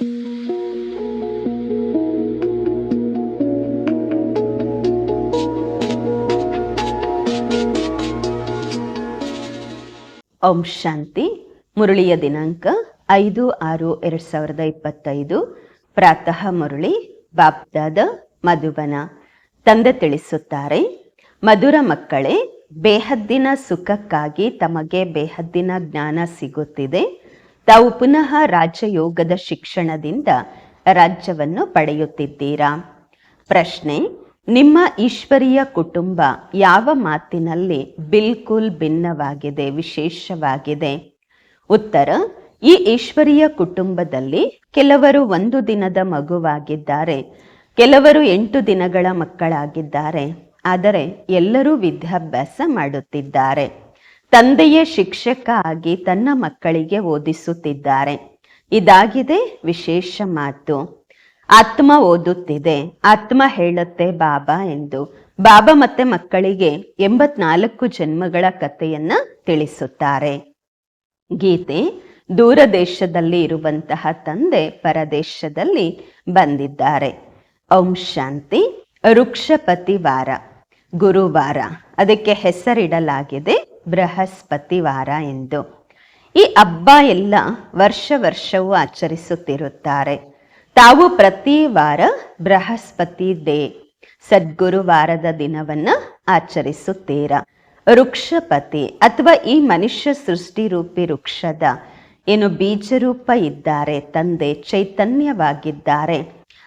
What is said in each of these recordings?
ಓಂ ಶಾಂತಿ, ಮುರಳಿಯ ದಿನಾಂಕ ಐದು ಆರು ಎರಡ್ ಸಾವಿರದ ಇಪ್ಪತ್ತೈದು. ಪ್ರಾತಃ ಮುರಳಿ ಬಾಬ್ದಾದ ಮಧುಬನ. ತಂದೆ ತಿಳಿಸುತ್ತಾರೆ, ಮಧುರ ಮಕ್ಕಳೇ, ಬೇಹದ್ದಿನ ಸುಖಕ್ಕಾಗಿ ತಮಗೆ ಬೇಹದ್ದಿನ ಜ್ಞಾನ ಸಿಗುತ್ತಿದೆ. ತಾವು ಪುನಃ ರಾಜಯೋಗದ ಶಿಕ್ಷಣದಿಂದ ರಾಜ್ಯವನ್ನು ಪಡೆಯುತ್ತಿದ್ದೀರಾ? ಪ್ರಶ್ನೆ, ನಿಮ್ಮ ಈಶ್ವರೀಯ ಕುಟುಂಬ ಯಾವ ಮಾತಿನಲ್ಲಿ ಬಿಲ್ಕುಲ್ ಭಿನ್ನವಾಗಿದೆ, ವಿಶೇಷವಾಗಿದೆ? ಉತ್ತರ, ಈ ಈಶ್ವರೀಯ ಕುಟುಂಬದಲ್ಲಿ ಕೆಲವರು ಒಂದು ದಿನದ ಮಗುವಾಗಿದ್ದಾರೆ, ಕೆಲವರು ಎಂಟು ದಿನಗಳ ಮಕ್ಕಳಾಗಿದ್ದಾರೆ, ಆದರೆ ಎಲ್ಲರೂ ವಿದ್ಯಾಭ್ಯಾಸ ಮಾಡುತ್ತಿದ್ದಾರೆ. ತಂದೆಯೇ ಶಿಕ್ಷಕ ಆಗಿ ತನ್ನ ಮಕ್ಕಳಿಗೆ ಓದಿಸುತ್ತಿದ್ದಾರೆ. ಇದಾಗಿದೆ ವಿಶೇಷ ಮಾತು. ಆತ್ಮ ಓದುತ್ತಿದೆ. ಆತ್ಮ ಹೇಳುತ್ತೆ ಬಾಬಾ ಎಂದು. ಬಾಬಾ ಮತ್ತೆ ಮಕ್ಕಳಿಗೆ ಎಂಬತ್ನಾಲ್ಕು ಜನ್ಮಗಳ ಕಥೆಯನ್ನ ತಿಳಿಸುತ್ತಾರೆ. ಗೀತೆ ದೂರ ದೇಶದಲ್ಲಿ ಇರುವಂತಹ ತಂದೆ ಪರದೇಶದಲ್ಲಿ ಬಂದಿದ್ದಾರೆ. ಓಂ ಶಾಂತಿ ವೃಕ್ಷಪತಿ ವಾರ ಗುರುವಾರ. ಅದಕ್ಕೆ ಹೆಸರಿಡಲಾಗಿದೆ ಬೃಹಸ್ಪತಿ ವಾರ ಎಂದು. ಈ ಹಬ್ಬ ಎಲ್ಲ ವರ್ಷ ವರ್ಷವೂ ಆಚರಿಸುತ್ತಿರುತ್ತಾರೆ. ತಾವು ಪ್ರತಿ ವಾರ ಬೃಹಸ್ಪತಿ ಡೇ, ಸದ್ಗುರುವಾರದ ದಿನವನ್ನ ಆಚರಿಸುತ್ತೀರಾ? ವೃಕ್ಷಪತಿ ಅಥವಾ ಈ ಮನುಷ್ಯ ಸೃಷ್ಟಿ ರೂಪಿ ವೃಕ್ಷದ ಏನು ಬೀಜರೂಪ ಇದ್ದಾರೆ, ತಂದೆ ಚೈತನ್ಯವಾಗಿದ್ದಾರೆ,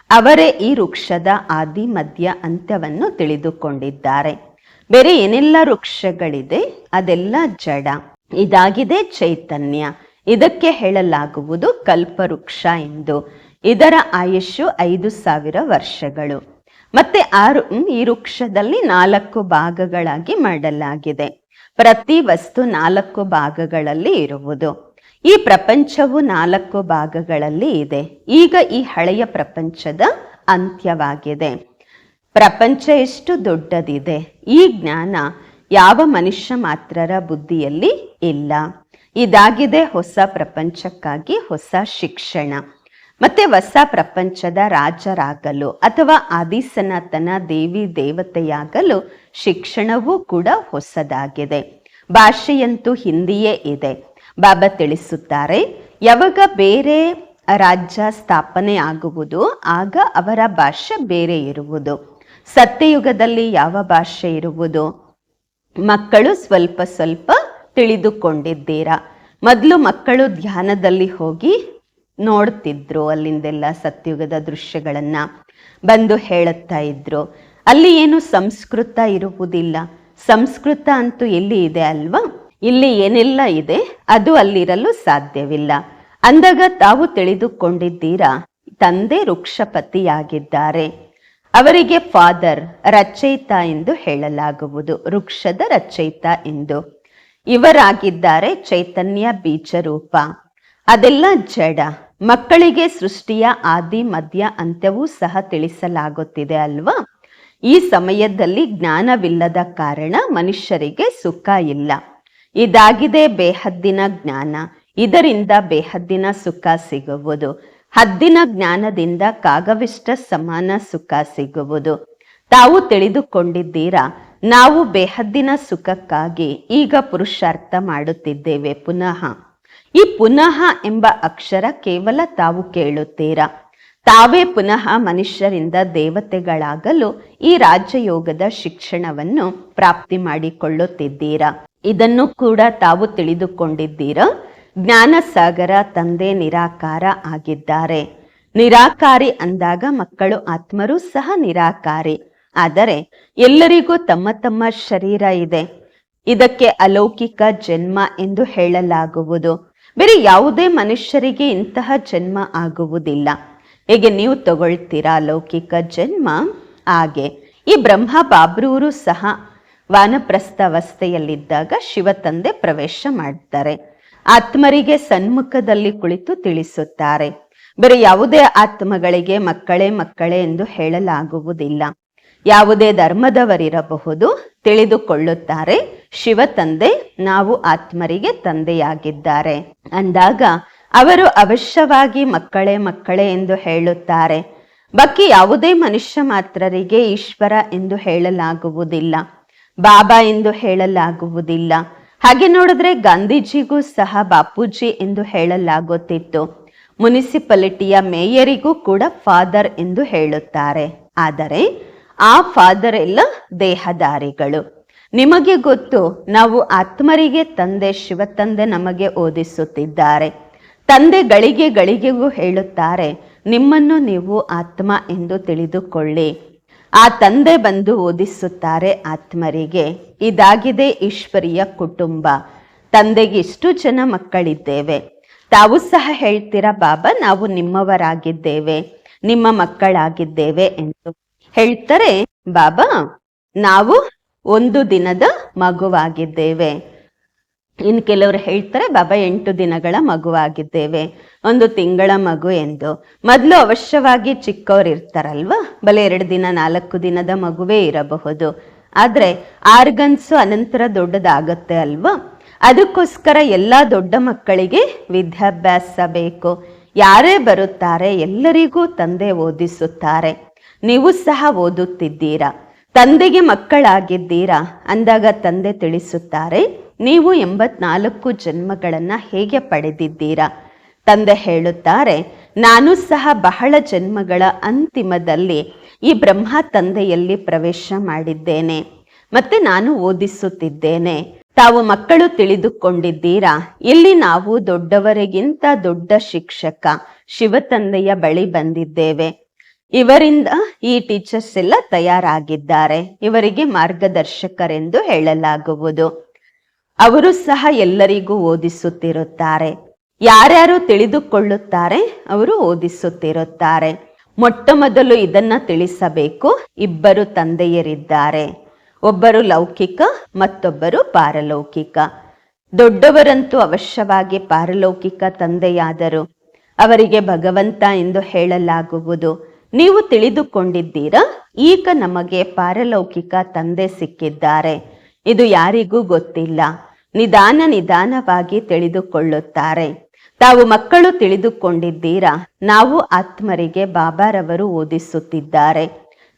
ಅವರೇ ಈ ವೃಕ್ಷದ ಆದಿ ಮಧ್ಯ ಅಂತ್ಯವನ್ನು ತಿಳಿದುಕೊಂಡಿದ್ದಾರೆ. ಬೇರೆ ಏನೆಲ್ಲ ವೃಕ್ಷಗಳಿದೆ? ಅದೆಲ್ಲ ಜಡ. ಇದಾಗಿದೆ ಚೈತನ್ಯ. ಇದಕ್ಕೆ ಹೇಳಲಾಗುವುದು ಕಲ್ಪವೃಕ್ಷ ಎಂದು. ಇದರ ಆಯುಷ್ಯು ಐದು ಸಾವಿರ ವರ್ಷಗಳು. ಮತ್ತೆ ಆರು ಈ ವೃಕ್ಷದಲ್ಲಿ ನಾಲ್ಕು ಭಾಗಗಳಾಗಿ ಮಾಡಲಾಗಿದೆ. ಪ್ರತಿ ವಸ್ತು ನಾಲ್ಕು ಭಾಗಗಳಲ್ಲಿ ಇರುವುದು. ಈ ಪ್ರಪಂಚವು ನಾಲ್ಕು ಭಾಗಗಳಲ್ಲಿ ಇದೆ. ಈಗ ಈ ಹಳೆಯ ಪ್ರಪಂಚದ ಅಂತ್ಯವಾಗಿದೆ. ಪ್ರಪಂಚ ಎಷ್ಟು ದೊಡ್ಡದಿದೆ? ಈ ಜ್ಞಾನ ಯಾವ ಮನುಷ್ಯ ಮಾತ್ರರ ಬುದ್ಧಿಯಲ್ಲಿ ಇಲ್ಲ. ಇದಾಗಿದೆ ಹೊಸ ಪ್ರಪಂಚಕ್ಕಾಗಿ ಹೊಸ ಶಿಕ್ಷಣ. ಮತ್ತೆ ಹೊಸ ಪ್ರಪಂಚದ ರಾಜರಾಗಲು ಅಥವಾ ಆದಿಸನಾತನ ದೇವಿ ದೇವತೆಯಾಗಲು ಶಿಕ್ಷಣವೂ ಕೂಡ ಹೊಸದಾಗಿದೆ. ಭಾಷೆಯಂತೂ ಹಿಂದಿಯೇ ಇದೆ. ಬಾಬಾ ತಿಳಿಸುತ್ತಾರೆ, ಯಾವಾಗ ಬೇರೆ ರಾಜ್ಯ ಸ್ಥಾಪನೆ ಆಗುವುದು, ಆಗ ಅವರ ಭಾಷೆ ಬೇರೆ ಇರುವುದು. ಸತ್ಯಯುಗದಲ್ಲಿ ಯಾವ ಭಾಷೆ ಇರುವುದು? ಮಕ್ಕಳು ಸ್ವಲ್ಪ ಸ್ವಲ್ಪ ತಿಳಿದುಕೊಂಡಿದ್ದೀರಾ? ಮೊದಲು ಮಕ್ಕಳು ಧ್ಯಾನದಲ್ಲಿ ಹೋಗಿ ನೋಡ್ತಿದ್ರು ಅಲ್ಲಿಂದೆಲ್ಲ ಸತ್ಯಯುಗದ ದೃಶ್ಯಗಳನ್ನ. ಬಂದು ಹೇಳುತ್ತಾ ಇದ್ರು. ಅಲ್ಲಿ ಏನು ಸಂಸ್ಕೃತ ಇರುವುದಿಲ್ಲ. ಸಂಸ್ಕೃತ ಅಂತೂ ಎಲ್ಲಿ ಇದೆ ಅಲ್ವಾ? ಇಲ್ಲಿ ಏನೆಲ್ಲ ಇದೆ? ಅದು ಅಲ್ಲಿರಲು ಸಾಧ್ಯವಿಲ್ಲ. ಅಂದಾಗ ತಾವು ತಿಳಿದುಕೊಂಡಿದ್ದೀರಾ? ತಂದೆ ವೃಕ್ಷಪತಿಯಾಗಿದ್ದಾರೆ. ಅವರಿಗೆ ಫಾದರ್ ರಚಯಿತ ಎಂದು ಹೇಳಲಾಗುವುದು, ವೃಕ್ಷದ ರಚಯಿತ ಎಂದು. ಇವರಾಗಿದ್ದಾರೆ ಚೈತನ್ಯ ಬೀಜರೂಪ. ಅದೆಲ್ಲ ಜಡ. ಮಕ್ಕಳಿಗೆ ಸೃಷ್ಟಿಯ ಆದಿ, ಮಧ್ಯ ಅಂತ್ಯವೂ ಸಹ ತಿಳಿಸಲಾಗುತ್ತಿದೆ ಅಲ್ವಾ? ಈ ಸಮಯದಲ್ಲಿ ಜ್ಞಾನವಿಲ್ಲದ ಕಾರಣ ಮನುಷ್ಯರಿಗೆ ಸುಖ ಇಲ್ಲ. ಇದಾಗಿದೆ ಬೇಹದ್ದಿನ ಜ್ಞಾನ. ಇದರಿಂದ ಬೇಹದ್ದಿನ ಸುಖ ಸಿಗುವುದು. ಹದ್ದಿನ ಜ್ಞಾನದಿಂದ ಕಾಗವಿಷ್ಟ ಸಮಾನ ಸುಖ ಸಿಗುವುದು. ತಾವು ತಿಳಿದುಕೊಂಡಿದ್ದೀರಾ, ನಾವು ಬೇಹದ್ದಿನ ಸುಖಕ್ಕಾಗಿ ಈಗ ಪುರುಷಾರ್ಥ ಮಾಡುತ್ತಿದ್ದೇವೆ ಪುನಃ. ಈ ಪುನಃ ಎಂಬ ಅಕ್ಷರ ಕೇವಲ ತಾವು ಕೇಳುತ್ತೀರಾ? ತಾವೇ ಪುನಃ ಮನುಷ್ಯರಿಂದ ದೇವತೆಗಳಾಗಲು ಈ ರಾಜಯೋಗದ ಶಿಕ್ಷಣವನ್ನು ಪ್ರಾಪ್ತಿ ಮಾಡಿಕೊಳ್ಳುತ್ತಿದ್ದೀರಾ? ಇದನ್ನು ಕೂಡ ತಾವು ತಿಳಿದುಕೊಂಡಿದ್ದೀರಾ? ಜ್ಞಾನ ಸಾಗರ ತಂದೆ ನಿರಾಕಾರ ಆಗಿದ್ದಾರೆ. ನಿರಾಕಾರಿ ಅಂದಾಗ ಮಕ್ಕಳು ಆತ್ಮರು ಸಹ ನಿರಾಕಾರಿ. ಆದರೆ ಎಲ್ಲರಿಗೂ ತಮ್ಮ ತಮ್ಮ ಶರೀರ ಇದೆ. ಇದಕ್ಕೆ ಅಲೌಕಿಕ ಜನ್ಮ ಎಂದು ಹೇಳಲಾಗುವುದು. ಬೇರೆ ಯಾವುದೇ ಮನುಷ್ಯರಿಗೆ ಇಂತಹ ಜನ್ಮ ಆಗುವುದಿಲ್ಲ. ಹೇಗೆ ನೀವು ತಗೊಳ್ತೀರಾ ಅಲೌಕಿಕ ಜನ್ಮ? ಹಾಗೆ. ಈ ಬ್ರಹ್ಮ ಬಾಬ್ರೂರು ಸಹ ವಾನಪ್ರಸ್ಥ ಅವಸ್ಥೆಯಲ್ಲಿದ್ದಾಗ ಶಿವತಂದೆ ಪ್ರವೇಶ ಮಾಡ್ತಾರೆ. ಆತ್ಮರಿಗೆ ಸನ್ಮುಖದಲ್ಲಿ ಕುಳಿತು ತಿಳಿಸುತ್ತಾರೆ. ಬೇರೆ ಯಾವುದೇ ಆತ್ಮಗಳಿಗೆ ಮಕ್ಕಳೇ ಮಕ್ಕಳೇ ಎಂದು ಹೇಳಲಾಗುವುದಿಲ್ಲ. ಯಾವುದೇ ಧರ್ಮದವರಿರಬಹುದು, ತಿಳಿದುಕೊಳ್ಳುತ್ತಾರೆ, ಶಿವ ತಂದೆ, ನಾವು ಆತ್ಮರಿಗೆ ತಂದೆಯಾಗಿದ್ದಾರೆ. ಅಂದಾಗ ಅವರು ಅವಶ್ಯವಾಗಿ ಮಕ್ಕಳೇ ಮಕ್ಕಳೇ ಎಂದು ಹೇಳುತ್ತಾರೆ. ಬಾಕಿ ಯಾವುದೇ ಮನುಷ್ಯ ಮಾತ್ರರಿಗೆ ಈಶ್ವರ ಎಂದು ಹೇಳಲಾಗುವುದಿಲ್ಲ. ಬಾಬಾ ಎಂದು ಹೇಳಲಾಗುವುದಿಲ್ಲ. ಹಾಗೆ ನೋಡಿದ್ರೆ ಗಾಂಧೀಜಿಗೂ ಸಹ ಬಾಪೂಜಿ ಎಂದು ಹೇಳಲಾಗುತ್ತಿತ್ತು. ಮುನಿಸಿಪಾಲಿಟಿಯ ಮೇಯರಿಗೂ ಕೂಡ ಫಾದರ್ ಎಂದು ಹೇಳುತ್ತಾರೆ. ಆದರೆ ಆ ಫಾದರ್ ಎಲ್ಲ ದೇಹದಾರಿಗಳು. ನಿಮಗೆ ಗೊತ್ತು, ನಾವು ಆತ್ಮರಿಗೆ ತಂದೆ ಶಿವ ತಂದೆ ನಮಗೆ ಓದಿಸುತ್ತಿದ್ದಾರೆ. ತಂದೆ ಗಳಿಗೆ ಗಳಿಗೆಗೂ ಹೇಳುತ್ತಾರೆ, ನಿಮ್ಮನ್ನು ನೀವು ಆತ್ಮ ಎಂದು ತಿಳಿದುಕೊಳ್ಳಿ. ಆ ತಂದೆ ಬಂದು ಓದಿಸುತ್ತಾರೆ ಆತ್ಮರಿಗೆ. ಇದಾಗಿದೆ ಈಶ್ವರಿಯ ಕುಟುಂಬ. ತಂದೆಗೆ ಇಷ್ಟು ಜನ ಮಕ್ಕಳಿದ್ದೇವೆ. ತಾವು ಸಹ ಹೇಳ್ತೀರಾ, ಬಾಬಾ, ನಾವು ನಿಮ್ಮವರಾಗಿದ್ದೇವೆ. ನಿಮ್ಮ ಮಕ್ಕಳಾಗಿದ್ದೇವೆ ಎಂದು. ಹೇಳ್ತಾರೆ, ಬಾಬಾ, ನಾವು ಒಂದು ದಿನದ ಮಗುವಾಗಿದ್ದೇವೆ. ಇನ್ನು ಕೆಲವರು ಹೇಳ್ತಾರೆ, ಬಾಬಾ, ಎಂಟು ದಿನಗಳ ಮಗುವಾಗಿದ್ದೇವೆ. ಒಂದು ತಿಂಗಳ ಮಗು ಎಂದು. ಮೊದಲು ಅವಶ್ಯವಾಗಿ ಚಿಕ್ಕವರು ಇರ್ತಾರಲ್ವಾ? ಬಲೆ ಎರಡು ದಿನ, ನಾಲ್ಕು ದಿನದ ಮಗುವೇ ಇರಬಹುದು. ಆದರೆ ಆರ್ಗನ್ಸು ಅನಂತರ ದೊಡ್ಡದಾಗತ್ತೆ ಅಲ್ವಾ? ಅದಕ್ಕೋಸ್ಕರ ಎಲ್ಲ ದೊಡ್ಡ ಮಕ್ಕಳಿಗೆ ವಿದ್ಯಾಭ್ಯಾಸ ಬೇಕು. ಯಾರೇ ಬರುತ್ತಾರೆ ಎಲ್ಲರಿಗೂ ತಂದೆ ಓದಿಸುತ್ತಾರೆ. ನೀವು ಸಹ ಓದುತ್ತಿದ್ದೀರಾ? ತಂದೆಗೆ ಮಕ್ಕಳಾಗಿದ್ದೀರಾ? ಅಂದಾಗ ತಂದೆ ತಿಳಿಸುತ್ತಾರೆ, ನೀವು ಎಂಬತ್ನಾಲ್ಕು ಜನ್ಮಗಳನ್ನು ಹೇಗೆ ಪಡೆದಿದ್ದೀರಾ? ತಂದೆ ಹೇಳುತ್ತಾರೆ, ನಾನು ಸಹ ಬಹಳ ಜನ್ಮಗಳ ಅಂತಿಮದಲ್ಲಿ ಈ ಬ್ರಹ್ಮ ತಂದೆಯಲ್ಲಿ ಪ್ರವೇಶ ಮಾಡಿದ್ದೇನೆ, ಮತ್ತೆ ನಾನು ಓದಿಸುತ್ತಿದ್ದೇನೆ. ತಾವು ಮಕ್ಕಳು ತಿಳಿದುಕೊಂಡಿದ್ದೀರಾ? ಇಲ್ಲಿ ನಾವು ದೊಡ್ಡವರಿಗಿಂತ ದೊಡ್ಡ ಶಿಕ್ಷಕ ಶಿವತಂದೆಯ ಬಳಿ ಬಂದಿದ್ದೇವೆ. ಇವರಿಂದ ಈ ಟೀಚರ್ಸ್ ಎಲ್ಲ ತಯಾರಾಗಿದ್ದಾರೆ. ಇವರಿಗೆ ಮಾರ್ಗದರ್ಶಕರೆಂದು ಹೇಳಲಾಗುವುದು. ಅವರು ಸಹ ಎಲ್ಲರಿಗೂ ಓದಿಸುತ್ತಿರುತ್ತಾರೆ. ಯಾರ್ಯಾರು ತಿಳಿದುಕೊಳ್ಳುತ್ತಾರೆ, ಅವರು ಓದಿಸುತ್ತಿರುತ್ತಾರೆ. ಮೊಟ್ಟ ಮೊದಲು ಇದನ್ನ ತಿಳಿಸಬೇಕು. ಇಬ್ಬರು ತಂದೆಯರಿದ್ದಾರೆ. ಒಬ್ಬರು ಲೌಕಿಕ, ಮತ್ತೊಬ್ಬರು ಪಾರಲೌಕಿಕ. ದೊಡ್ಡವರಂತೂ ಅವಶ್ಯವಾಗಿ ಪಾರಲೌಕಿಕ ತಂದೆಯಾದರು. ಅವರಿಗೆ ಭಗವಂತ ಎಂದು ಹೇಳಲಾಗುವುದು. ನೀವು ತಿಳಿದುಕೊಂಡಿದ್ದೀರಾ? ಈಗ ನಮಗೆ ಪಾರಲೌಕಿಕ ತಂದೆ ಸಿಕ್ಕಿದ್ದಾರೆ. ಇದು ಯಾರಿಗೂ ಗೊತ್ತಿಲ್ಲ. ನಿಧಾನ ನಿಧಾನವಾಗಿ ತಿಳಿದುಕೊಳ್ಳುತ್ತಾರೆ. ತಾವು ಮಕ್ಕಳು ತಿಳಿದುಕೊಂಡಿದ್ದೀರಾ? ನಾವು ಆತ್ಮರಿಗೆ ಬಾಬಾರವರು ಓದಿಸುತ್ತಿದ್ದಾರೆ.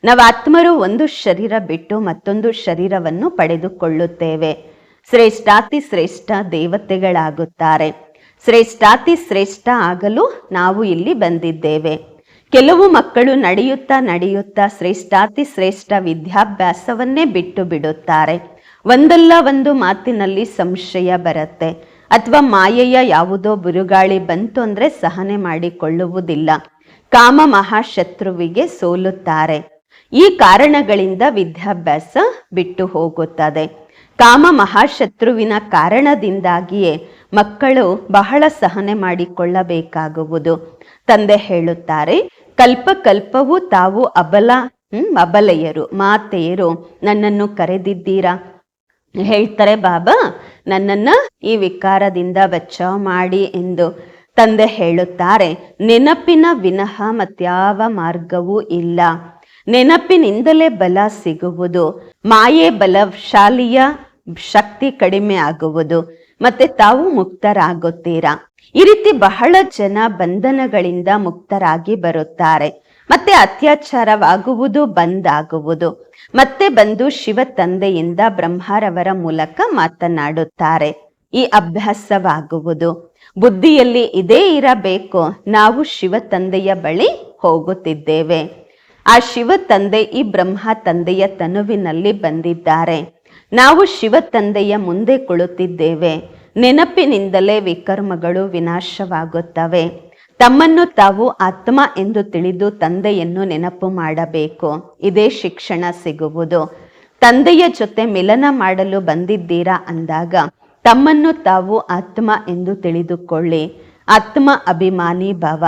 ನಾವು ಆತ್ಮರು ಒಂದು ಶರೀರ ಬಿಟ್ಟು ಮತ್ತೊಂದು ಶರೀರವನ್ನು ಪಡೆದುಕೊಳ್ಳುತ್ತೇವೆ. ಶ್ರೇಷ್ಠಾತಿ ಶ್ರೇಷ್ಠ ದೇವತೆಗಳಾಗುತ್ತಾರೆ. ಶ್ರೇಷ್ಠಾತಿ ಶ್ರೇಷ್ಠ ಆಗಲು ನಾವು ಇಲ್ಲಿ ಬಂದಿದ್ದೇವೆ. ಕೆಲವು ಮಕ್ಕಳು ನಡೆಯುತ್ತಾ ನಡೆಯುತ್ತಾ ಶ್ರೇಷ್ಠಾತಿ ಶ್ರೇಷ್ಠ ವಿದ್ಯಾಭ್ಯಾಸವನ್ನೇ ಬಿಟ್ಟು ಬಿಡುತ್ತಾರೆ. ಒಂದಲ್ಲ ಒಂದು ಮಾತಿನಲ್ಲಿ ಸಂಶಯ ಬರುತ್ತೆ. ಅಥವಾ ಮಾಯೆಯ ಯಾವುದೋ ಬಿರುಗಾಳಿ ಬಂತು ಅಂದ್ರೆ ಸಹನೆ ಮಾಡಿಕೊಳ್ಳುವುದಿಲ್ಲ. ಕಾಮ ಮಹಾಶತ್ರುವಿಗೆ ಸೋಲುತ್ತಾರೆ. ಈ ಕಾರಣಗಳಿಂದ ವಿದ್ಯಾಭ್ಯಾಸ ಬಿಟ್ಟು ಹೋಗುತ್ತದೆ. ಕಾಮ ಮಹಾಶತ್ರುವಿನ ಕಾರಣದಿಂದಾಗಿಯೇ ಮಕ್ಕಳು ಬಹಳ ಸಹನೆ ಮಾಡಿಕೊಳ್ಳಬೇಕಾಗುವುದು. ತಂದೆ ಹೇಳುತ್ತಾರೆ ಕಲ್ಪ ಕಲ್ಪವೂ ತಾವು ಅಬಲ, ಹ್ಮ್, ಅಬಲೆಯರು, ಮಾತೆಯರು, ನನ್ನನ್ನು ಕರೆದಿದ್ದೀರಾ? ಹೇಳ್ತಾರೆ, ಬಾಬಾ, ನನ್ನನ್ನ ಈ ವಿಕಾರದಿಂದ ಬಚಾವ್ ಮಾಡಿ ಎಂದು ತಂದೆ ಹೇಳುತ್ತಾರೆ. ನೆನಪಿನ ವಿನಃ ಮತ್ಯಾವ ಮಾರ್ಗವೂ ಇಲ್ಲ. ನೆನಪಿನಿಂದಲೇ ಬಲ ಸಿಗುವುದು, ಮಾಯೆ ಬಲಶಾಲಿಯ ಶಕ್ತಿ ಕಡಿಮೆ ಆಗುವುದು. ಮತ್ತೆ ತಾವು ಮುಕ್ತರಾಗುತ್ತೀರಾ? ಈ ರೀತಿ ಬಹಳ ಜನ ಬಂಧನಗಳಿಂದ ಮುಕ್ತರಾಗಿ ಬರುತ್ತಾರೆ. ಮತ್ತೆ ಅತ್ಯಾಚಾರವಾಗುವುದು ಬಂದಾಗುವುದು. ಮತ್ತೆ ಬಂದು ಶಿವ ತಂದೆಯಿಂದ ಬ್ರಹ್ಮರವರ ಮೂಲಕ ಮಾತನಾಡುತ್ತಾರೆ. ಈ ಅಭ್ಯಾಸವಾಗುವುದು. ಬುದ್ಧಿಯಲ್ಲಿ ಇದೇ ಇರಬೇಕು. ನಾವು ಶಿವ ತಂದೆಯ ಬಳಿ ಹೋಗುತ್ತಿದ್ದೇವೆ. ಆ ಶಿವ ತಂದೆ ಈ ಬ್ರಹ್ಮ ತಂದೆಯ ತನುವಿನಲ್ಲಿ ಬಂದಿದ್ದಾರೆ. ನಾವು ಶಿವ ತಂದೆಯ ಮುಂದೆ ಕುಳಿತಿದ್ದೇವೆ. ನೆನಪಿನಿಂದಲೇ ವಿಕರ್ಮಗಳು ವಿನಾಶವಾಗುತ್ತವೆ. ತಮ್ಮನ್ನು ತಾವು ಆತ್ಮ ಎಂದು ತಿಳಿದು ತಂದೆಯನ್ನು ನೆನಪು ಮಾಡಬೇಕು. ಇದೇ ಶಿಕ್ಷಣ ಸಿಗುವುದು. ತಂದೆಯ ಜೊತೆ ಮಿಲನ ಮಾಡಲು ಬಂದಿದ್ದೀರಾ ಅಂದಾಗ, ತಮ್ಮನ್ನು ತಾವು ಆತ್ಮ ಎಂದು ತಿಳಿದುಕೊಳ್ಳಿ. ಆತ್ಮ ಅಭಿಮಾನಿ ಭವ.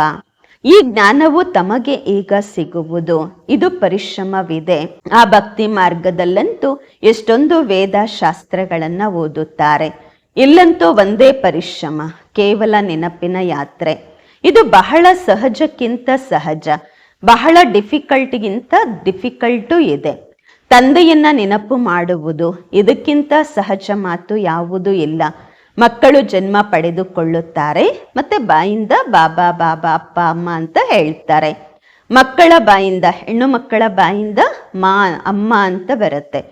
ಈ ಜ್ಞಾನವು ತಮಗೆ ಈಗ ಸಿಗುವುದು. ಇದು ಪರಿಶ್ರಮವಿದೆ. ಆ ಭಕ್ತಿ ಮಾರ್ಗದಲ್ಲಂತೂ ಎಷ್ಟೊಂದು ವೇದ ಶಾಸ್ತ್ರಗಳನ್ನ ಓದುತ್ತಾರೆ. ಇಲ್ಲಂತೂ ಒಂದೇ ಪರಿಶ್ರಮ, ಕೇವಲ ನೆನಪಿನ ಯಾತ್ರೆ. ಇದು ಬಹಳ ಸಹಜಕ್ಕಿಂತ ಸಹಜ, ಬಹಳ ಡಿಫಿಕಲ್ಟ್ಗಿಂತ ಡಿಫಿಕಲ್ಟು ಇದೆ. ತಂದೆಯನ್ನ ನೆನಪು ಮಾಡುವುದು, ಇದಕ್ಕಿಂತ ಸಹಜ ಮಾತು ಯಾವುದೂ ಇಲ್ಲ. ಮಕ್ಕಳು ಜನ್ಮ ಪಡೆದುಕೊಳ್ಳುತ್ತಾರೆ, ಮತ್ತೆ ಬಾಯಿಂದ ಬಾಬಾ ಬಾಬಾ, ಅಪ್ಪ, ಅಮ್ಮ ಅಂತ ಹೇಳ್ತಾರೆ. ಮಕ್ಕಳ ಬಾಯಿಂದ, ಹೆಣ್ಣು ಮಕ್ಕಳ ಬಾಯಿಂದ ಮಾ, ಅಮ್ಮ ಅಂತ ಬರುತ್ತೆ.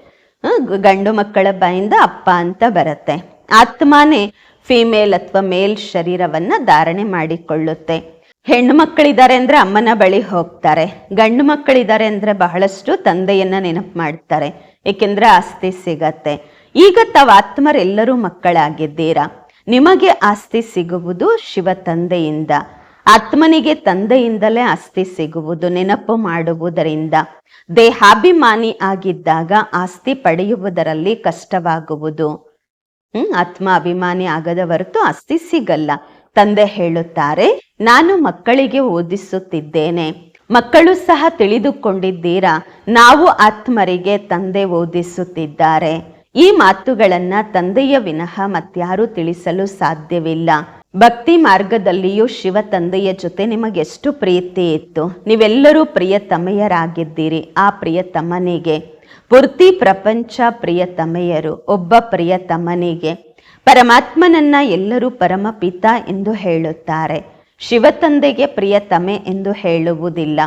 ಗಂಡು ಮಕ್ಕಳ ಬಾಯಿಂದ ಅಪ್ಪ ಅಂತ ಬರುತ್ತೆ. ಆತ್ಮನೇ ಫೀಮೇಲ್ ಅಥವಾ ಮೇಲ್ ಶರೀರವನ್ನ ಧಾರಣೆ ಮಾಡಿಕೊಳ್ಳುತ್ತೆ. ಹೆಣ್ಣು ಮಕ್ಕಳಿದ್ದಾರೆ ಅಂದ್ರೆ ಅಮ್ಮನ ಬಳಿ ಹೋಗ್ತಾರೆ. ಗಂಡು ಮಕ್ಕಳಿದ್ದಾರೆ ಅಂದ್ರೆ ಬಹಳಷ್ಟು ತಂದೆಯನ್ನ ನೆನಪು ಮಾಡ್ತಾರೆ. ಏಕೆಂದ್ರೆ ಆಸ್ತಿ ಸಿಗತ್ತೆ. ಈಗ ತಾವು ಆತ್ಮರೆಲ್ಲರೂ ಮಕ್ಕಳಾಗಿದ್ದೀರಾ? ನಿಮಗೆ ಆಸ್ತಿ ಸಿಗುವುದು ಶಿವ ತಂದೆಯಿಂದ. ಆತ್ಮನಿಗೆ ತಂದೆಯಿಂದಲೇ ಆಸ್ತಿ ಸಿಗುವುದು, ನೆನಪು ಮಾಡುವುದರಿಂದ. ದೇಹಾಭಿಮಾನಿ ಆಗಿದ್ದಾಗ ಆಸ್ತಿ ಪಡೆಯುವುದರಲ್ಲಿ ಕಷ್ಟವಾಗುವುದು. ಹ್ಮ್, ಆತ್ಮ ಅಭಿಮಾನಿ ಆಗದ ಹೊರತು ಆಸ್ತಿ ಸಿಗಲ್ಲ. ತಂದೆ ಹೇಳುತ್ತಾರೆ, ನಾನು ಮಕ್ಕಳಿಗೆ ಓದಿಸುತ್ತಿದ್ದೇನೆ. ಮಕ್ಕಳು ಸಹ ತಿಳಿದುಕೊಂಡಿದ್ದೀರಾ? ನಾವು ಆತ್ಮರಿಗೆ ತಂದೆ ಓದಿಸುತ್ತಿದ್ದಾರೆ. ಈ ಮಾತುಗಳನ್ನ ತಂದೆಯ ವಿನಃ ಮತ್ಯಾರು ತಿಳಿಸಲು ಸಾಧ್ಯವಿಲ್ಲ. ಭಕ್ತಿ ಮಾರ್ಗದಲ್ಲಿಯೂ ಶಿವ ತಂದೆಯ ಜೊತೆ ನಿಮಗೆಷ್ಟು ಪ್ರೀತಿ ಇತ್ತು. ನೀವೆಲ್ಲರೂ ಪ್ರಿಯತಮೆಯರಾಗಿದ್ದೀರಿ. ಆ ಪ್ರಿಯತಮನಿಗೆ ಪೂರ್ತಿ ಪ್ರಪಂಚ ಪ್ರಿಯತಮೆಯರು ಒಬ್ಬ ಪ್ರಿಯತಮನಿಗೆ ಪರಮಾತ್ಮನನ್ನ ಎಲ್ಲರೂ ಪರಮಪಿತ ಎಂದು ಹೇಳುತ್ತಾರೆ. ಶಿವ ತಂದೆಗೆ ಪ್ರಿಯತಮೆ ಎಂದು ಹೇಳುವುದಿಲ್ಲ.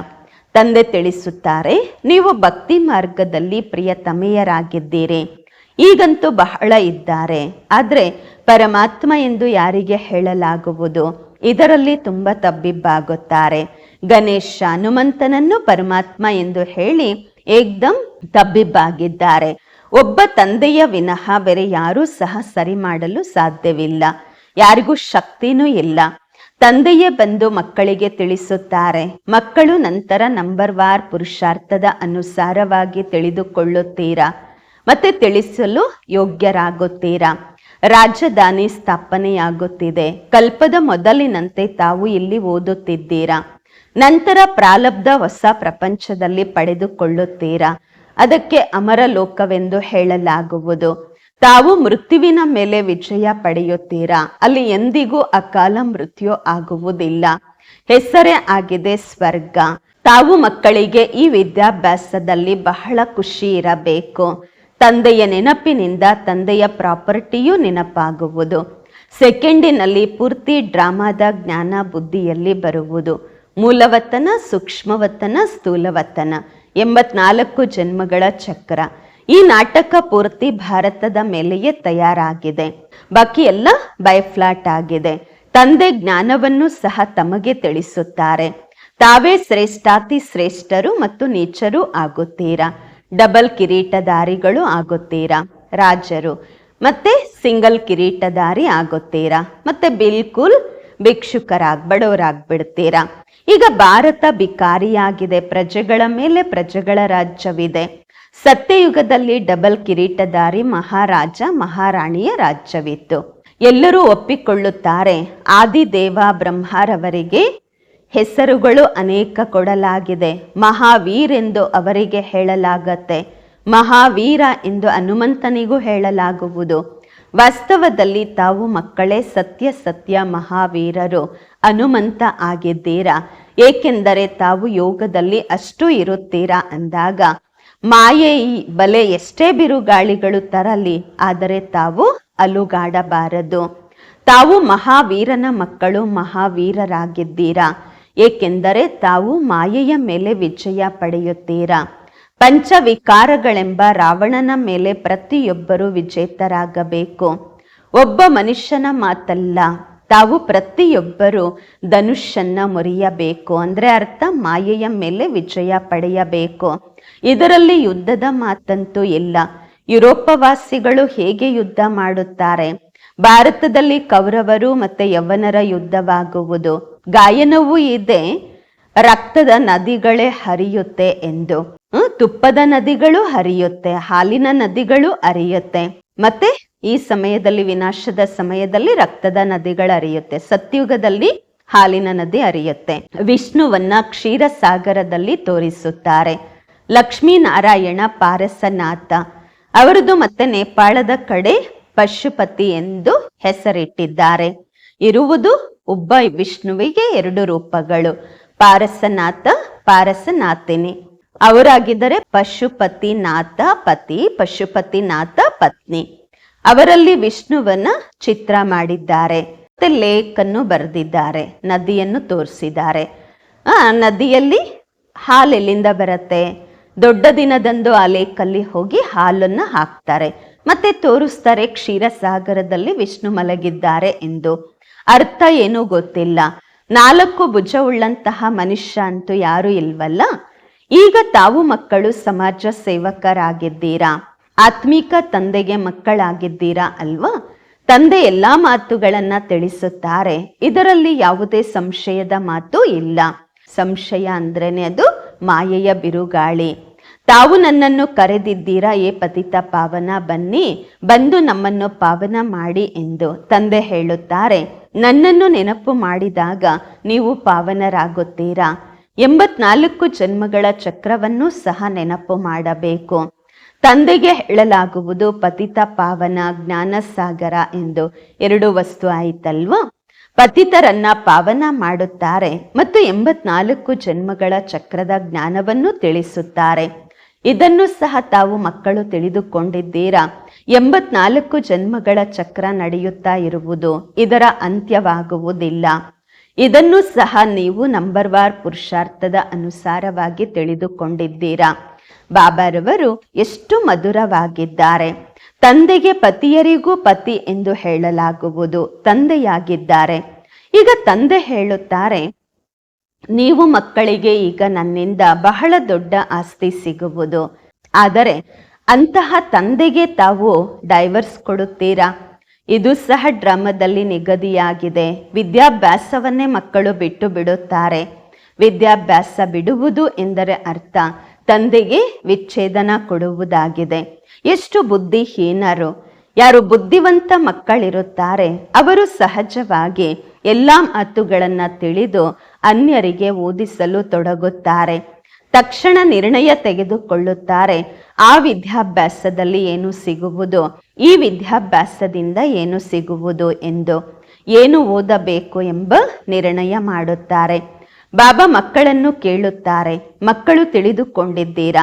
ತಂದೆ ತಿಳಿಸುತ್ತಾರೆ, ನೀವು ಭಕ್ತಿ ಮಾರ್ಗದಲ್ಲಿ ಪ್ರಿಯತಮೆಯರಾಗಿದ್ದೀರಿ ಈಗಂತೂ ಬಹಳ ಇದ್ದಾರೆ. ಆದರೆ ಪರಮಾತ್ಮ ಎಂದು ಯಾರಿಗೆ ಹೇಳಲಾಗುವುದು? ಇದರಲ್ಲಿ ತುಂಬ ತಬ್ಬಿಬ್ಬಾಗುತ್ತಾರೆ. ಗಣೇಶ ಹನುಮಂತನನ್ನು ಪರಮಾತ್ಮ ಎಂದು ಹೇಳಿ ಏಕ್ದಮ್ ತಬ್ಬಿಬ್ಬಾಗಿದ್ದಾರೆ. ಒಬ್ಬ ತಂದೆಯ ವಿನಃ ಬೇರೆ ಯಾರೂ ಸಹ ಸರಿ ಮಾಡಲು ಸಾಧ್ಯವಿಲ್ಲ. ಯಾರಿಗೂ ಶಕ್ತಿನೂ ಇಲ್ಲ. ತಂದೆಯೇ ಬಂದು ಮಕ್ಕಳಿಗೆ ತಿಳಿಸುತ್ತಾರೆ. ಮಕ್ಕಳು ನಂತರ ನಂಬರ್ ವಾರ್ ಪುರುಷಾರ್ಥದ ಅನುಸಾರವಾಗಿ ತಿಳಿದುಕೊಳ್ಳುತ್ತೀರಾ? ಮತ್ತೆ ತಿಳಿಸಲು ಯೋಗ್ಯರಾಗುತ್ತೀರಾ? ರಾಜಧಾನಿ ಸ್ಥಾಪನೆಯಾಗುತ್ತಿದೆ. ಕಲ್ಪದ ಮೊದಲಿನಂತೆ ತಾವು ಇಲ್ಲಿ ಓದುತ್ತಿದ್ದೀರಾ? ನಂತರ ಪ್ರಾಲಬ್ಧ ಹೊಸ ಪ್ರಪಂಚದಲ್ಲಿ ಪಡೆದುಕೊಳ್ಳುತ್ತೀರಾ? ಅದಕ್ಕೆ ಅಮರ ಲೋಕವೆಂದು ಹೇಳಲಾಗುವುದು. ತಾವು ಮೃತ್ಯುವಿನ ಮೇಲೆ ವಿಜಯ ಪಡೆಯುತ್ತೀರಾ? ಅಲ್ಲಿ ಎಂದಿಗೂ ಅಕಾಲ ಮೃತ್ಯು ಆಗುವುದಿಲ್ಲ. ಹೆಸರೇ ಆಗಿದೆ ಸ್ವರ್ಗ. ತಾವು ಮಕ್ಕಳಿಗೆ ಈ ವಿದ್ಯಾಭ್ಯಾಸದಲ್ಲಿ ಬಹಳ ಖುಷಿ ಇರಬೇಕು. ತಂದೆಯ ನೆನಪಿನಿಂದ ತಂದೆಯ ಪ್ರಾಪರ್ಟಿಯೂ ನೆನಪಾಗುವುದು. ಸೆಕೆಂಡಿನಲ್ಲಿ ಪೂರ್ತಿ ಡ್ರಾಮಾದ ಜ್ಞಾನ ಬುದ್ಧಿಯಲ್ಲಿ ಬರುವುದು. ಮೂಲವತನ, ಸೂಕ್ಷ್ಮವತನ, ಸ್ಥೂಲವತನ. ಎಂಬತ್ನಾಲ್ಕು ಜನ್ಮಗಳ ಚಕ್ರ. ಈ ನಾಟಕ ಪೂರ್ತಿ ಭಾರತದ ಮೇಲೆಯೇ ತಯಾರಾಗಿದೆ. ಬಾಕಿ ಎಲ್ಲ ಬೈಫ್ಲಾಟ್ ಆಗಿದೆ. ತಂದೆ ಜ್ಞಾನವನ್ನು ಸಹ ತಮಗೆ ತಿಳಿಸುತ್ತಾರೆ. ತಾವೇ ಶ್ರೇಷ್ಠಾತಿ ಶ್ರೇಷ್ಠರು ಮತ್ತು ನೀಚರು ಆಗುತ್ತೀರಾ? ಡಬಲ್ ಕಿರೀಟಧಾರಿಗಳು ಆಗುತ್ತೀರಾ? ರಾಜರು. ಮತ್ತೆ ಸಿಂಗಲ್ ಕಿರೀಟಧಾರಿ ಆಗುತ್ತೀರಾ? ಮತ್ತೆ ಬಿಲ್ಕುಲ್ ಭಿಕ್ಷುಕರಾಗ್ ಬಡವರಾಗ್ಬಿಡ್ತೀರಾ? ಈಗ ಭಾರತ ಬಿಕಾರಿಯಾಗಿದೆ. ಪ್ರಜೆಗಳ ಮೇಲೆ ಪ್ರಜೆಗಳ ರಾಜ್ಯವಿದೆ. ಸತ್ಯಯುಗದಲ್ಲಿ ಡಬಲ್ ಕಿರೀಟಧಾರಿ ಮಹಾರಾಜ, ಮಹಾರಾಣಿಯ ರಾಜ್ಯವಿತ್ತು. ಎಲ್ಲರೂ ಒಪ್ಪಿಕೊಳ್ಳುತ್ತಾರೆ, ಆದಿದೇವ ಬ್ರಹ್ಮರವರಿಗೆ ಹೆಸರುಗಳು ಅನೇಕ ಕೊಡಲಾಗಿದೆ. ಮಹಾವೀರ್ ಎಂದು ಅವರಿಗೆ ಹೇಳಲಾಗತ್ತೆ. ಮಹಾವೀರ ಎಂದು ಹನುಮಂತನಿಗೂ ಹೇಳಲಾಗುವುದು. ವಾಸ್ತವದಲ್ಲಿ ತಾವು ಮಕ್ಕಳೇ ಸತ್ಯ ಸತ್ಯ ಮಹಾವೀರರು. ಹನುಮಂತ ಆಗಿದ್ದೀರಾ? ಏಕೆಂದರೆ ತಾವು ಯೋಗದಲ್ಲಿ ಅಷ್ಟು ಇರುತ್ತೀರಾ ಅಂದಾಗ, ಮಾಯೆ ಈ ಬಲೆ ಎಷ್ಟೇ ಬಿರುಗಾಳಿಗಳು ತರಲಿ, ಆದರೆ ತಾವು ಅಲುಗಾಡಬಾರದು. ತಾವು ಮಹಾವೀರನ ಮಕ್ಕಳು, ಮಹಾವೀರರಾಗಿದ್ದೀರಾ? ಏಕೆಂದರೆ ತಾವು ಮಾಯೆಯ ಮೇಲೆ ವಿಜಯ ಪಡೆಯುತ್ತೀರಾ? ಪಂಚವಿಕಾರಗಳೆಂಬ ರಾವಣನ ಮೇಲೆ ಪ್ರತಿಯೊಬ್ಬರೂ ವಿಜೇತರಾಗಬೇಕು. ಒಬ್ಬ ಮನುಷ್ಯನ ಮಾತಲ್ಲ ತಾವು ಪ್ರತಿಯೊಬ್ಬರು ಧನುಷನ್ನ ಮುರಿಯಬೇಕು. ಅಂದ್ರೆ ಅರ್ಥ, ಮಾಯೆಯ ಮೇಲೆ ವಿಜಯ ಪಡೆಯಬೇಕು. ಇದರಲ್ಲಿ ಯುದ್ಧದ ಮಾತಂತೂ ಇಲ್ಲ. ಯುರೋಪವಾಸಿಗಳು ಹೇಗೆ ಯುದ್ಧ ಮಾಡುತ್ತಾರೆ? ಭಾರತದಲ್ಲಿ ಕೌರವರು ಮತ್ತೆ ಯವನರ ಯುದ್ಧವಾಗುವುದು. ಗಾಯನವೂ ಇದೆ. ರಕ್ತದ ನದಿಗಳೇ ಹರಿಯುತ್ತೆ ಎಂದು. ತುಪ್ಪದ ನದಿಗಳು ಹರಿಯುತ್ತೆ. ಹಾಲಿನ ನದಿಗಳು ಹರಿಯುತ್ತೆ. ಮತ್ತೆ ಈ ಸಮಯದಲ್ಲಿ ವಿನಾಶದ ಸಮಯದಲ್ಲಿ ರಕ್ತದ ನದಿಗಳು ಹರಿಯುತ್ತೆ. ಸತ್ಯುಗದಲ್ಲಿ ಹಾಲಿನ ನದಿ ಹರಿಯುತ್ತೆ. ವಿಷ್ಣುವನ್ನ ಕ್ಷೀರಸಾಗರದಲ್ಲಿ ತೋರಿಸುತ್ತಾರೆ. ಲಕ್ಷ್ಮೀನಾರಾಯಣ ಪಾರಸನಾಥ. ಅವರದು ಮತ್ತೆ ನೇಪಾಳದ ಕಡೆ ಪಶುಪತಿ ಎಂದು ಹೆಸರಿಟ್ಟಿದ್ದಾರೆ. ಇರುವುದು ಒಬ್ಬ ವಿಷ್ಣುವಿಗೆ ಎರಡು ರೂಪಗಳು. ಪಾರಸನಾಥ, ಪಾರಸನಾಥಿನಿ. ಅವರಾಗಿದ್ದರೆ ಪಶುಪತಿನಾಥ, ಪತಿ ಪಶುಪತಿನಾಥ, ಪತ್ನಿ. ಅವರಲ್ಲಿ ವಿಷ್ಣುವನ್ನ ಚಿತ್ರ ಮಾಡಿದ್ದಾರೆ. ಮತ್ತೆ ಲೇಕ್ ಅನ್ನು ಬರೆದಿದ್ದಾರೆ. ನದಿಯನ್ನು ತೋರಿಸಿದ್ದಾರೆ. ಆ, ನದಿಯಲ್ಲಿ ಹಾಲು ಎಲ್ಲಿಂದ ಬರುತ್ತೆ? ದೊಡ್ಡ ದಿನದಂದು ಆ ಲೇಕಲ್ಲಿ ಹೋಗಿ ಹಾಲನ್ನು ಹಾಕ್ತಾರೆ. ಮತ್ತೆ ತೋರಿಸ್ತಾರೆ ಕ್ಷೀರಸಾಗರದಲ್ಲಿ ವಿಷ್ಣು ಮಲಗಿದ್ದಾರೆ ಎಂದು. ಅರ್ಥ ಏನೂ ಗೊತ್ತಿಲ್ಲ. ನಾಲ್ಕು ಭುಜವುಳ್ಳಂತಹ ಮನುಷ್ಯ ಅಂತೂ ಯಾರು ಇಲ್ವಲ್ಲ? ಈಗ ತಾವು ಮಕ್ಕಳು ಸಮಾಜ ಸೇವಕರಾಗಿದ್ದೀರಾ? ಆತ್ಮಿಕ ತಂದೆಗೆ ಮಕ್ಕಳಾಗಿದ್ದೀರಾ ಅಲ್ವಾ? ತಂದೆ ಎಲ್ಲಾ ಮಾತುಗಳನ್ನ ತಿಳಿಸುತ್ತಾರೆ. ಇದರಲ್ಲಿ ಯಾವುದೇ ಸಂಶಯದ ಮಾತು ಇಲ್ಲ. ಸಂಶಯ ಅಂದ್ರೇನೆ ಅದು ಮಾಯೆಯ ಬಿರುಗಾಳಿ. ತಾವು ನನ್ನನ್ನು ಕರೆದಿದ್ದೀರಾ ಏ ಪತಿತ ಪಾವನ? ಬನ್ನಿ, ಬಂದು ನಮ್ಮನ್ನು ಪಾವನ ಮಾಡಿ ಎಂದು ತಂದೆ ಹೇಳುತ್ತಾರೆ. ನನ್ನನ್ನು ನೆನಪು ಮಾಡಿದಾಗ ನೀವು ಪಾವನರಾಗುತ್ತೀರಾ? ಎಂಬತ್ನಾಲ್ಕು ಜನ್ಮಗಳ ಚಕ್ರವನ್ನು ಸಹ ನೆನಪು ಮಾಡಬೇಕು. ತಂದೆಗೆ ಹೇಳಲಾಗುವುದು ಪತಿತ ಪಾವನ ಜ್ಞಾನಸಾಗರ ಎಂದು ಎರಡು ವಸ್ತು ಆಯಿತಲ್ವಾ? ಪತಿತರನ್ನ ಪಾವನ ಮಾಡುತ್ತಾರೆ ಮತ್ತು ಎಂಬತ್ನಾಲ್ಕು ಜನ್ಮಗಳ ಚಕ್ರದ ಜ್ಞಾನವನ್ನು ತಿಳಿಸುತ್ತಾರೆ. ಇದನ್ನು ಸಹ ತಾವು ಮಕ್ಕಳು ತಿಳಿದುಕೊಂಡಿದ್ದೀರಾ? ಎಂಬತ್ನಾಲ್ಕು ಜನ್ಮಗಳ ಚಕ್ರ ನಡೆಯುತ್ತಾ ಇರುವುದು ಇದರ ಅಂತ್ಯವಾಗುವುದಿಲ್ಲ. ಇದನ್ನು ಸಹ ನೀವು ನಂಬರ್ ವಾರ್ ಪುರುಷಾರ್ಥದ ಅನುಸಾರವಾಗಿ ತಿಳಿದುಕೊಂಡಿದ್ದೀರಾ? ಬಾಬಾರವರು ಎಷ್ಟು ಮಧುರವಾಗಿದ್ದಾರೆ. ತಂದೆಗೆ ಪತಿಯರಿಗೂ ಪತಿ ಎಂದು ಹೇಳಲಾಗುವುದು, ತಂದೆಯಾಗಿದ್ದಾರೆ. ಈಗ ತಂದೆ ಹೇಳುತ್ತಾರೆ, ನೀವು ಮಕ್ಕಳಿಗೆ ಈಗ ನನ್ನಿಂದ ಬಹಳ ದೊಡ್ಡ ಆಸ್ತಿ ಸಿಗುವುದು. ಆದರೆ ಅಂತಹ ತಂದೆಗೆ ತಾವು ಡೈವರ್ಸ್ ಕೊಡುತ್ತೀರಾ? ಇದು ಸಹ ಡ್ರಾಮದಲ್ಲಿ ನಿಗದಿಯಾಗಿದೆ. ವಿದ್ಯಾಭ್ಯಾಸವನ್ನೇ ಮಕ್ಕಳು ಬಿಟ್ಟು ಬಿಡುತ್ತಾರೆ. ವಿದ್ಯಾಭ್ಯಾಸ ಬಿಡುವುದು ಎಂದರೆ ಅರ್ಥ. ತಂದೆಗೆ ವಿಚ್ಛೇದನ ಕೊಡುವುದಾಗಿದೆ. ಎಷ್ಟು ಬುದ್ಧಿಹೀನರು. ಯಾರು ಬುದ್ಧಿವಂತ ಮಕ್ಕಳಿರುತ್ತಾರೆ, ಅವರು ಸಹಜವಾಗಿ ಎಲ್ಲ ಮಾತುಗಳನ್ನು ತಿಳಿದು ಅನ್ಯರಿಗೆ ಓದಿಸಲು ತೊಡಗುತ್ತಾರೆ. ತಕ್ಷಣ ನಿರ್ಣಯ ತೆಗೆದುಕೊಳ್ಳುತ್ತಾರೆ. ಆ ವಿದ್ಯಾಭ್ಯಾಸದಲ್ಲಿ ಏನು ಸಿಗುವುದು, ಈ ವಿದ್ಯಾಭ್ಯಾಸದಿಂದ ಏನು ಸಿಗುವುದು ಎಂದು. ಏನು ಓದಬೇಕು ಎಂಬ ನಿರ್ಣಯ ಮಾಡುತ್ತಾರೆ. ಬಾಬಾ ಮಕ್ಕಳನ್ನು ಕೇಳುತ್ತಾರೆ. ಮಕ್ಕಳು ತಿಳಿದುಕೊಂಡಿದ್ದೀರಾ?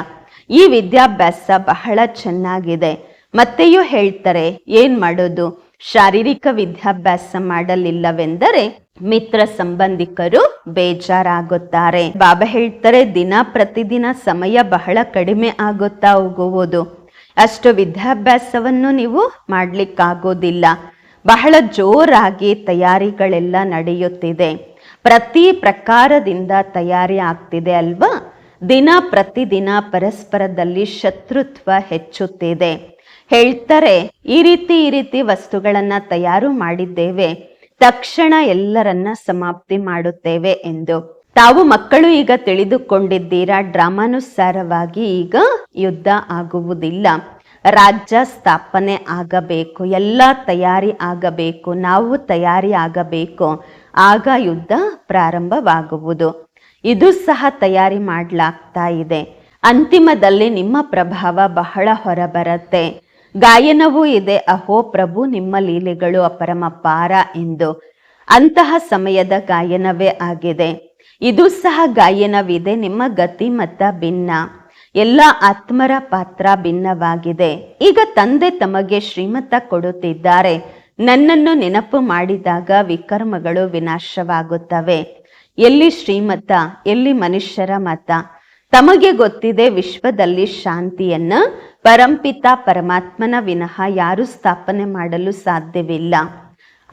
ಈ ವಿದ್ಯಾಭ್ಯಾಸ ಬಹಳ ಚೆನ್ನಾಗಿದೆ. ಮತ್ತೆಯೂ ಹೇಳ್ತಾರೆ, ಏನ್ ಮಾಡೋದು? ಶಾರೀರಿಕ ವಿದ್ಯಾಭ್ಯಾಸ ಮಾಡಲಿಲ್ಲವೆಂದರೆ ಮಿತ್ರ ಸಂಬಂಧಿಕರು ಬೇಜಾರಾಗುತ್ತಾರೆ. ಬಾಬಾ ಹೇಳ್ತಾರೆ, ದಿನ ಪ್ರತಿದಿನ ಸಮಯ ಬಹಳ ಕಡಿಮೆ ಆಗುತ್ತಾ ಹೋಗುವುದು. ಅಷ್ಟು ವಿದ್ಯಾಭ್ಯಾಸವನ್ನು ನೀವು ಮಾಡ್ಲಿಕ್ಕಾಗೋದಿಲ್ಲ ಬಹಳ ಜೋರಾಗಿ ತಯಾರಿಗಳೆಲ್ಲ ನಡೆಯುತ್ತಿದೆ. ಪ್ರತಿ ಪ್ರಕಾರದಿಂದ ತಯಾರಿ ಆಗ್ತಿದೆ ಅಲ್ವಾ? ದಿನ ಪ್ರತಿದಿನ ಪರಸ್ಪರದಲ್ಲಿ ಶತ್ರುತ್ವ ಹೆಚ್ಚುತ್ತಿದೆ. ಹೇಳ್ತಾರೆ, ಈ ರೀತಿ ಈ ರೀತಿ ವಸ್ತುಗಳನ್ನ ತಯಾರು ಮಾಡಿದ್ದೇವೆ. ತಕ್ಷಣ ಎಲ್ಲರನ್ನ ಸಮಾಪ್ತಿ ಮಾಡುತ್ತೇವೆ ಎಂದು. ತಾವು ಮಕ್ಕಳು ಈಗ ತಿಳಿದುಕೊಂಡಿದ್ದೀರಾ? ಡ್ರಾಮಾನುಸಾರವಾಗಿ ಈಗ ಯುದ್ಧ ಆಗುವುದಿಲ್ಲ. ರಾಜ್ಯ ಸ್ಥಾಪನೆ ಆಗಬೇಕು, ಎಲ್ಲ ತಯಾರಿ ಆಗಬೇಕು, ನಾವು ತಯಾರಿ ಆಗಬೇಕು. ಆಗ ಯುದ್ಧ ಪ್ರಾರಂಭವಾಗುವುದು. ಇದು ಸಹ ತಯಾರಿ ಮಾಡಲಾಗ್ತಾ ಇದೆ. ಅಂತಿಮದಲ್ಲಿ ನಿಮ್ಮ ಪ್ರಭಾವ ಬಹಳ ಹೊರಬರುತ್ತೆ. ಗಾಯನವೂ ಇದೆ, ಅಹೋ ಪ್ರಭು, ನಿಮ್ಮ ಲೀಲೆಗಳು ಅಪರಮಪಾರ ಎಂದು. ಅಂತಹ ಸಮಯದ ಗಾಯನವೇ ಆಗಿದೆ. ಇದು ಸಹ ಗಾಯನವಿದೆ, ನಿಮ್ಮ ಗತಿ ಮತ್ತ ಭಿನ್ನ. ಎಲ್ಲ ಆತ್ಮರ ಪಾತ್ರ ಭಿನ್ನವಾಗಿದೆ. ಈಗ ತಂದೆ ತಮಗೆ ಶ್ರೀಮತ ಕೊಡುತ್ತಿದ್ದಾರೆ. ನನ್ನನ್ನು ನೆನಪು ಮಾಡಿದಾಗ ವಿಕರ್ಮಗಳು ವಿನಾಶವಾಗುತ್ತವೆ. ಎಲ್ಲಿ ಶ್ರೀಮತ, ಎಲ್ಲಿ ಮನುಷ್ಯರ ಮತ. ತಮಗೆ ಗೊತ್ತಿದೆ ವಿಶ್ವದಲ್ಲಿ ಶಾಂತಿಯನ್ನ. ಪರಂಪಿತ ಪರಮಾತ್ಮನ ವಿನಃ ಯಾರು ಸ್ಥಾಪನೆ ಮಾಡಲು ಸಾಧ್ಯವಿಲ್ಲ.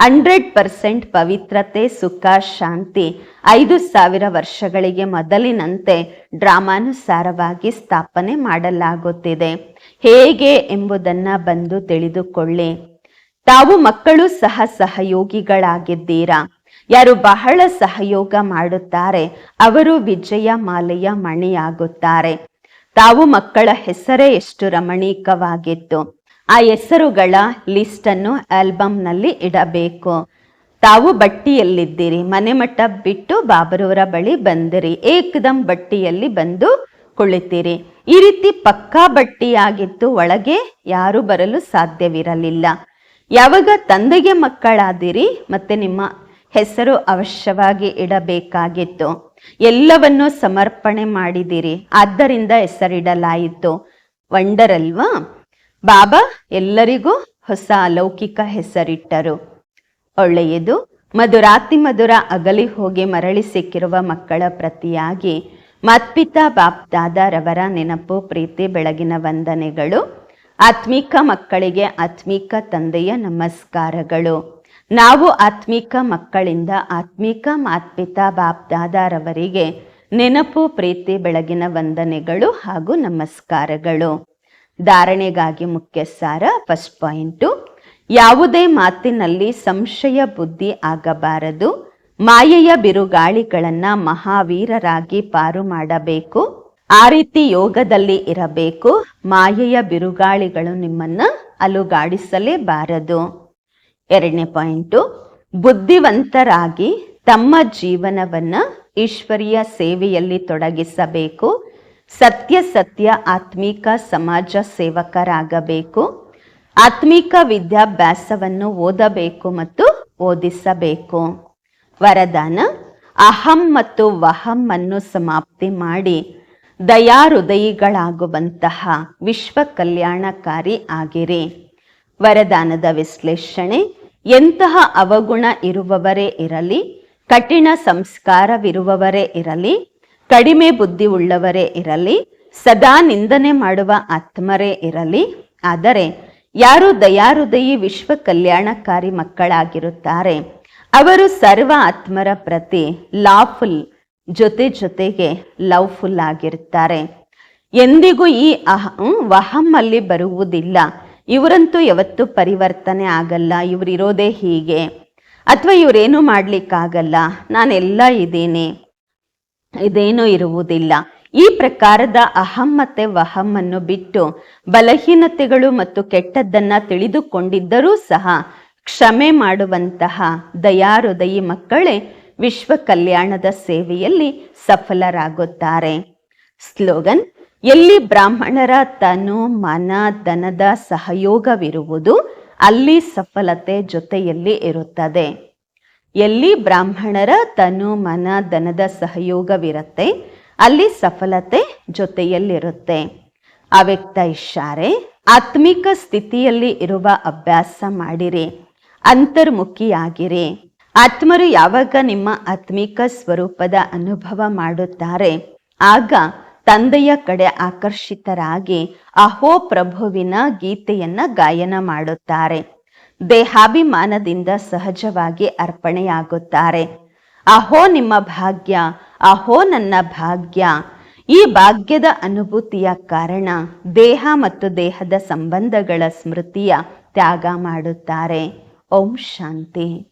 ಹಂಡ್ರೆಡ್ ಪರ್ಸೆಂಟ್ ಪವಿತ್ರತೆ, ಸುಖ, ಶಾಂತಿ ಐದು ಸಾವಿರ ವರ್ಷಗಳಿಗೆ ಮೊದಲಿನಂತೆ ಡ್ರಾಮಾನುಸಾರವಾಗಿ ಸ್ಥಾಪನೆ ಮಾಡಲಾಗುತ್ತಿದೆ. ಹೇಗೆ ಎಂಬುದನ್ನ ಬಂದು ತಿಳಿದುಕೊಳ್ಳಿ. ತಾವು ಮಕ್ಕಳು ಸಹ ಸಹಯೋಗಿಗಳಾಗಿದ್ದೀರಾ? ಯಾರು ಬಹಳ ಸಹಯೋಗ ಮಾಡುತ್ತಾರೆ, ಅವರು ವಿಜಯ ಮಾಲೆಯ ಮಣಿಯಾಗುತ್ತಾರೆ. ತಾವು ಮಕ್ಕಳ ಹೆಸರೇ ಎಷ್ಟು ರಮಣೀಕವಾಗಿತ್ತು. ಆ ಹೆಸರುಗಳ ಲಿಸ್ಟ್ ಅನ್ನು ಆಲ್ಬಮ್ನಲ್ಲಿ ಇಡಬೇಕು. ತಾವು ಬಟ್ಟಿಯಲ್ಲಿದ್ದೀರಿ ಮನೆ ಮಠ ಬಿಟ್ಟು ಬಾಬರವರ ಬಳಿ ಬಂದಿರಿ, ಏಕದಂ ಬಟ್ಟಿಯಲ್ಲಿ ಬಂದು ಕುಳಿತೀರಿ. ಈ ರೀತಿ ಪಕ್ಕಾ ಬಟ್ಟಿಯಾಗಿತ್ತು ಒಳಗೆ ಯಾರು ಬರಲು ಸಾಧ್ಯವಿರಲಿಲ್ಲ. ಯಾವಾಗ ತಂದೆಗೆ ಮಕ್ಕಳಾದಿರಿ ಮತ್ತೆ ನಿಮ್ಮ ಹೆಸರು ಅವಶ್ಯವಾಗಿ ಇಡಬೇಕಾಗಿತ್ತು. ಎಲ್ಲವನ್ನು ಸಮರ್ಪಣೆ ಮಾಡಿದಿರಿ. ಆದ್ದರಿಂದ ಹೆಸರಿಡಲಾಯಿತು. ವಂಡರ್ ಅಲ್ವಾ ಬಾಬಾ, ಎಲ್ಲರಿಗೂ ಹೊಸ ಅಲೌಕಿಕ ಹೆಸರಿಟ್ಟರು. ಒಳ್ಳೆಯದು. ಮಧುರಾತಿ ಮಧುರ ಅಗಲಿ ಹೋಗಿ ಮರಳಿ ಸಿಕ್ಕಿರುವ ಮಕ್ಕಳ ಪ್ರತಿಯಾಗಿ ಮತ್ಪಿತಾ ಬಾಪ್ದಾದರವರ ನೆನಪು, ಪ್ರೀತಿ, ಬೆಳಗಿನ ವಂದನೆಗಳು ಆತ್ಮಿಕ ಮಕ್ಕಳಿಗೆ ಆತ್ಮಿಕ ತಂದೆಯ ನಮಸ್ಕಾರಗಳು. ನಾವು ಆತ್ಮಿಕ ಮಕ್ಕಳಿಂದ ಆತ್ಮಿಕ ಮಾತ್ಪಿತಾ ಬಾಪ್ದಾದಾರವರಿಗೆ ನೆನಪು, ಪ್ರೀತಿ, ಬೆಳಗಿನ ವಂದನೆಗಳು ಹಾಗೂ ನಮಸ್ಕಾರಗಳು. ಧಾರಣೆಗಾಗಿ ಮುಖ್ಯ ಸಾರ ಫಸ್ಟ್ ಪಾಯಿಂಟು, ಯಾವುದೇ ಮಾತಿನಲ್ಲಿ ಸಂಶಯ, ಬುದ್ಧಿ ಆಗಬಾರದು. ಮಾಯೆಯ ಬಿರುಗಾಳಿಗಳನ್ನು ಮಹಾವೀರರಾಗಿ ಪಾರು ಮಾಡಬೇಕು. ಆ ರೀತಿ ಯೋಗದಲ್ಲಿ ಇರಬೇಕು. ಮಾಯೆಯ ಬಿರುಗಾಳಿಗಳು ನಿಮ್ಮನ್ನ ಅಲುಗಾಡಿಸಲೇಬಾರದು. ಎರಡನೇ ಪಾಯಿಂಟು, ಬುದ್ಧಿವಂತರಾಗಿ ತಮ್ಮ ಜೀವನವನ್ನ ಈಶ್ವರಿಯ ಸೇವೆಯಲ್ಲಿ ತೊಡಗಿಸಬೇಕು. ಸತ್ಯ ಸತ್ಯ ಆತ್ಮಿಕ ಸಮಾಜ ಸೇವಕರಾಗಬೇಕು. ಆತ್ಮಿಕ ವಿದ್ಯಾಭ್ಯಾಸವನ್ನು ಓದಬೇಕು ಮತ್ತು ಓದಿಸಬೇಕು. ವರದಾನ, ಅಹಂ ಮತ್ತು ವಹಂ ಅನ್ನು ಸಮಾಪ್ತಿ ಮಾಡಿ. ದಯಾಹೃದಯಿಗಳಾಗುವಂತಹ ವಿಶ್ವ ಕಲ್ಯಾಣಕಾರಿ ಆಗಿರಿ. ವರದಾನದ ವಿಶ್ಲೇಷಣೆ, ಎಂತಹ ಅವಗುಣ ಇರುವವರೇ ಇರಲಿ, ಕಠಿಣ ಸಂಸ್ಕಾರವಿರುವವರೇ ಇರಲಿ, ಕಡಿಮೆ ಬುದ್ಧಿ ಉಳ್ಳವರೇ ಇರಲಿ, ಸದಾ ನಿಂದನೆ ಮಾಡುವ ಆತ್ಮರೇ ಇರಲಿ, ಆದರೆ ಯಾರು ದಯಾಹೃದಯಿ ವಿಶ್ವ ಕಲ್ಯಾಣಕಾರಿ ಮಕ್ಕಳಾಗಿರುತ್ತಾರೆ, ಅವರು ಸರ್ವ ಆತ್ಮರ ಪ್ರತಿ ಲಾಫುಲ್ ಜೊತೆ ಜೊತೆಗೆ ಲವ್ಫುಲ್ ಆಗಿರ್ತಾರೆ. ಎಂದಿಗೂ ಈ ಅಹ ವಹಂ ಅಲ್ಲಿ ಬರುವುದಿಲ್ಲ. ಇವರಂತೂ ಯಾವತ್ತೂ ಪರಿವರ್ತನೆ ಆಗಲ್ಲ, ಇವರಿರೋದೇ ಹೀಗೆ. ಅಥವಾ ಇವರೇನು ಮಾಡ್ಲಿಕ್ಕಾಗಲ್ಲ, ನಾನೆಲ್ಲ ಇದ್ದೀನಿ ಇದೇನೂ ಇರುವುದಿಲ್ಲ. ಈ ಪ್ರಕಾರದ ಅಹಂ ಮತ್ತೆ ವಹಂ ಅನ್ನು ಬಿಟ್ಟು ಬಲಹೀನತೆಗಳು ಮತ್ತು ಕೆಟ್ಟದ್ದನ್ನ ತಿಳಿದುಕೊಂಡಿದ್ದರೂ ಸಹ ಕ್ಷಮೆ ಮಾಡುವಂತಹ ದಯಾಹೃದಯಿ ಮಕ್ಕಳೇ ವಿಶ್ವ ಕಲ್ಯಾಣದ ಸೇವೆಯಲ್ಲಿ ಸಫಲರಾಗುತ್ತಾರೆ. ಸ್ಲೋಗನ್, ಎಲ್ಲಿ ಬ್ರಾಹ್ಮಣರ ತನು ಮನ ಧನದ ಸಹಯೋಗವಿರುವುದು, ಅಲ್ಲಿ ಸಫಲತೆ ಜೊತೆಯಲ್ಲಿ ಇರುತ್ತದೆ. ಎಲ್ಲಿ ಬ್ರಾಹ್ಮಣರ ತನು ಮನ ಧನದ ಸಹಯೋಗವಿರುತ್ತೆ, ಅಲ್ಲಿ ಸಫಲತೆ ಜೊತೆಯಲ್ಲಿರುತ್ತೆ. ಅವ್ಯಕ್ತ ಇಷ್ಟಾರೆ, ಆತ್ಮಿಕ ಸ್ಥಿತಿಯಲ್ಲಿ ಇರುವ ಅಭ್ಯಾಸ ಮಾಡಿರಿ, ಅಂತರ್ಮುಖಿಯಾಗಿರಿ. ಆತ್ಮರು ಯಾವಾಗ ನಿಮ್ಮ ಆತ್ಮಿಕ ಸ್ವರೂಪದ ಅನುಭವ ಮಾಡುತ್ತಾರೆ, ಆಗ ತಂದೆಯ ಕಡೆ ಆಕರ್ಷಿತರಾಗಿ ಅಹೋ ಪ್ರಭುವಿನ ಗೀತೆಯನ್ನ ಗಾಯನ ಮಾಡುತ್ತಾರೆ. ದೇಹಾಭಿಮಾನದಿಂದ ಸಹಜವಾಗಿ ಅರ್ಪಣೆಯಾಗುತ್ತಾರೆ. ಅಹೋ ನಿಮ್ಮ ಭಾಗ್ಯ, ಅಹೋ ನನ್ನ ಭಾಗ್ಯ. ಈ ಭಾಗ್ಯದ ಅನುಭೂತಿಯ ಕಾರಣ ದೇಹ ಮತ್ತು ದೇಹದ ಸಂಬಂಧಗಳ ಸ್ಮೃತಿಯ ತ್ಯಾಗ ಮಾಡುತ್ತಾರೆ. ಓಂ ಶಾಂತಿ.